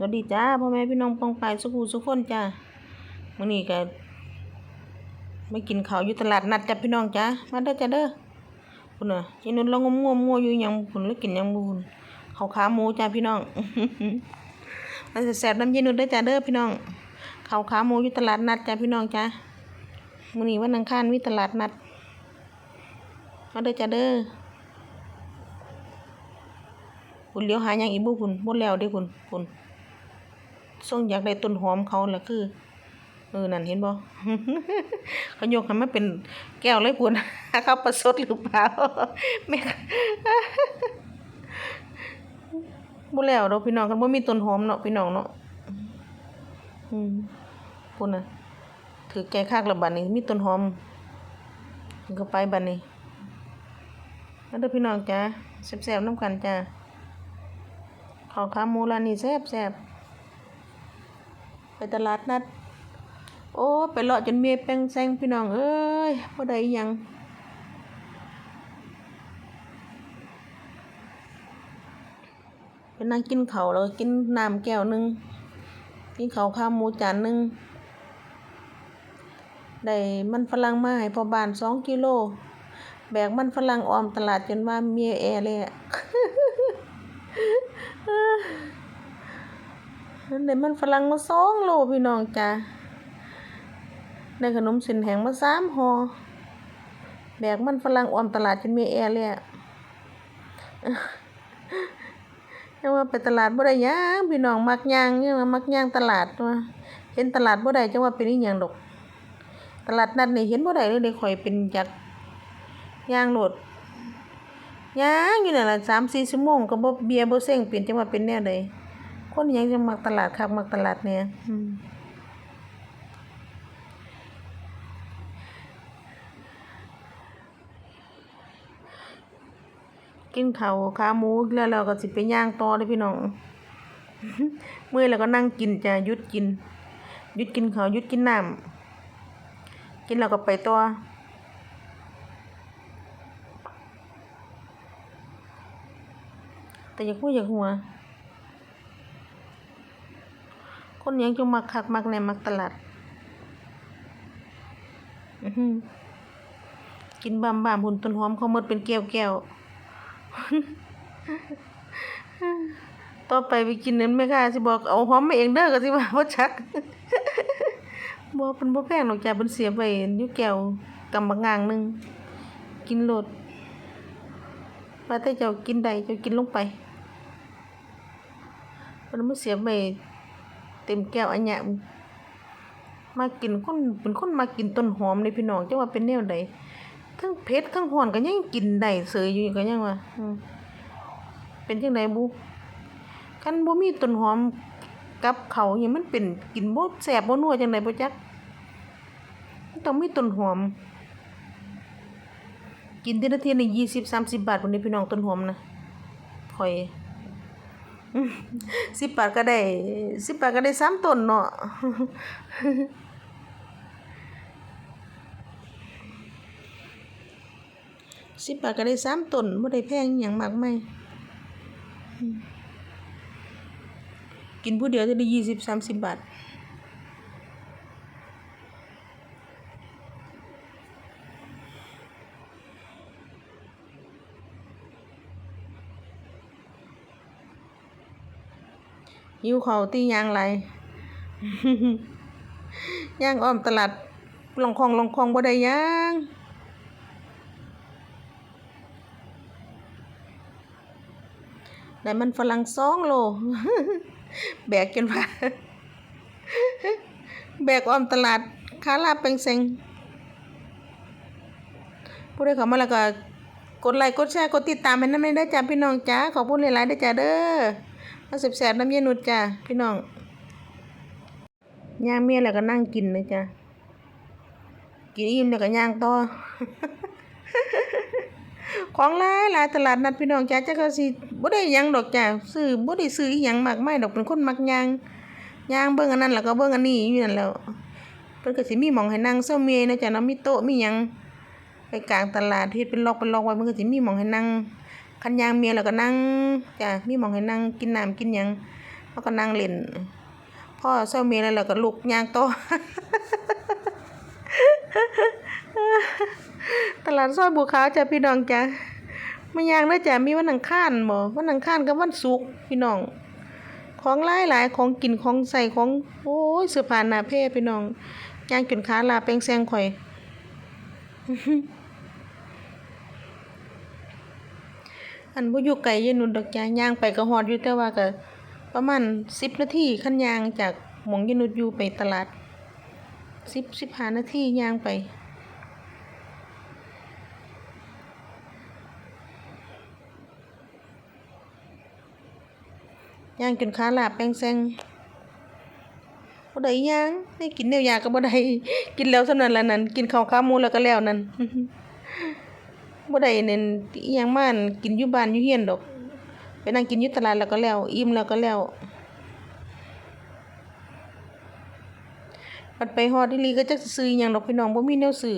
สวัสดีจ้าพ่อแม่พี่น้องปองไปสุขูสุขคนจ้ามื้อนี้ก็ไม่กินข้าวอยู่ตลาดนัดจ้ะพี่น้องจ้ามาเด้อจ้าเด้อพุ่นน่ะยายนุ่นเรางมงมงัวอยู่ยังพุ่นแล้วกินยังบ่พุ่นข้าวขาหมูจ้าพี่น้องมันจะแซ่บน้ำยายนุ่นเด้อจ้าเด้อพี่น้องข้าวขาหมูอยู่ตลาดนัดจ้าพี่น้องจ้ามื้อนี้วันอังคารมีตลาดนัดมาเด้อจ้าเด้อพุ่นเลี้ยวหายังอีบ่พุ่นบ่แล้วเด้อพุ่นพุ่ นส่งอยากได้ต้นหอมเขาแล่ะคือเออนั่นเห็นบ่เขายกให้มันเป็นแก้วเลยพุ่นเขาประสดหรือเปล่าแม่บ่แล้วดอกพี่น้องกันบ่มีต้นหอมเนาะพี่น้องเนาะอืมพุ่นน่ะถือแก่คักแล้วบัดนี้มีต้นหอมก็ไปบัดนี้แล้วเด้อพี่น้องจ้าแซ่บๆนํกันจ้าข้าวขาหมูร้านนี้แซ่บๆ ไปตลาดนัด โอ้ไปเลาะจนเมียแป้งแซงพี่น้องเอ้ยบ่ได้อิหยังไปนั่งกินเขาแล้วก็กินน้ำแก้วหนึงกินเขาข้าวหมูจานหนึงได้มันฝรั่งมาให้พอบานสองกิโล แบกมันฝรั่งออมตลาดจนว่าเมียแอเลยอะ ได้มันฝรั่งมาสองโลพี่น้องจ้าได้ขนมส้นแหงมาสามห่อแบกมันฝรั่งออมตลาดจนมีแอร์เลยอะยังว่าไปตลาดบ่ได้หยังพี่น้องมักย่างยังว่ามักย่างตลาดว่าเห็นตลาดบ่ได้จังว่าเป็นอีหยังดอก ตลาดนัดนี่เห็นบ่ได้เลยได้ข่อยเป็นจักย่างโลดย่างอยู่นั่นล่ะ3-4ชั่วโมงก็บ่เบียร์บ่เซ็งเป็นจังว่าเป็นแนวใด คนยังจะมักตลาดคักมักตลาดเนี่ยกินข้าวขาหมูแล้วเราก็สิไปย่างต่อเด้อพี่น้องเมื่อยแล้วก็นั่งกินจะยุดกิน ยุดกินข้าวยุดกินน้ำกินแล้วก็ไปต่อแต่อยากพูดอยากหัว คนยังจงมักคักมักแนมักตลาดอือหือกินบามบามหุ่นต้นหอมเขาหมดเป็นแก้วแก้วต่อไปไปกินนั้นแม่ค้าสิบอกเอาหอมมาเองเด้อก็สิว่าบ่ชักบ่เพิ่นบ่แพงหรอกจ้ะเพิ่นเสียไปยู่แก้วกำบักงางหนึงกินโลดว่าแต่เจ้ากินได้เจ้ากินลงไปเพิ่นบ่เสียไป เต็มแก้วอันเนี้ยมากินคนเป็นคนมากินต้นหอมนี่พี่น้องจังว่าเป็นแนวใดทั้งเผ็ดทั้งร้อนก็ยังกินได้เสยอยู่ก็ยังว่าเป็นจังไดบุคันบ่มีต้นหอมกับเขาวนี่มันเป็นกินบ่แซ่บบ่นัวจังไดบ่จักมันต้องมีต้นหอม กินทีละเทียนี่ยี่สิบสามสิบบาทพุ่นนี่พี่น้องต้นหอมนะข่อย สิบบาทก็ได้สิบบาทก็ได้สามต้นเนาะสิบบาทก็ได้สามต้นบ่ได้แพงอย่างมากมายอืมกินผู้เดียวจะได้ยี่สิบสามสิบบาท หิวเขาตียางไรย่างอ้อมตลาดลองคลองลองคลองบ่ได้ย่างได้มันฝรั่งสองโล แบกจนว่าแบกอ้อมตลาดคาลาบเป็งเซ็งผู้ใดเขามาแล้วก็กดไลค์กดแชร์กดติดตามให้นำได้จ้าพี่น้องจ้าขอบคุณหลายๆเด้จ้าเด้อ มาแสบๆน้ำเย็นนุดจ้ะพี่น้องย่างเมียแล้วก็นั่งกินเลยจ้ะกินอิ่มแล้วก็ย่างต่อของหลายหลายตลาดนัดพี่น้องจ้ะจ้ะก็สิบ่ได้ยังดอกจ้ะซื้อบ่ได้ซื้ออีหยังมากมายดอกเป็นคนมักย่างย่างเบิ่งอันนั้นแล้วก็เบิ่งอันนี้อยู่นั่นแล้วเพิ่นก็สิมีหม่องให้นั่งเซาเมียนะจ้ะเนาะมีโต๊ะมีหยังไปกลางตลาดเฮ็ดเป็นล็อกเป็นล็อกไว้มันก็สิมีหม่องให้นั่ง คันยางเมียแล้วก็นั่งจ้ะมีมองให้นั่งกินน้ำกินยังเฮาเขาก็นั่งเล่นพ่อเศร้าเมียแล้วเราก็ลุกยางโตตลาดซอยบัวขาวจ้ะพี่น้องจ้ะมันยางนะจ้ะมีวันอังคารบ่วันอังคารกับวันศุกร์พี่น้อง ของหลายหลายของกินของใส่ของโอ้ยเสื้อผ้าหน้าเพพี่น้องย่างจนขาลาแปลงแซงข่อย อันบ่อยู่ไกลยู่นู่นดอกจ้ะย่างไปก็ฮอดอยู่แต่ว่าก็ประมาณ10นาทีคันย่างจากหม่องยนุดอยู่ไปตลาด10 15นาทีย่างไปย่างจนขาลาบแปลงแซงบ่ได้ย่างได้กินแนวยาก็บ่ได้กินแล้วเท่านั้นละนั่นกินข้าวขาหมูแล้วก็แล้วนั่น บ่ได้เน้นอีหยังมาอั่นกินอยู่บ้านอยู่เฮียนดอก ไปนั่งกินอยู่ตลาดแล้วก็แล้ว อิ่มแล้วก็แล้วปัดไปฮอดอีหลีก็จักสิซื้ออิหยังดอกพี่น้องบ่มีแนวซื้อ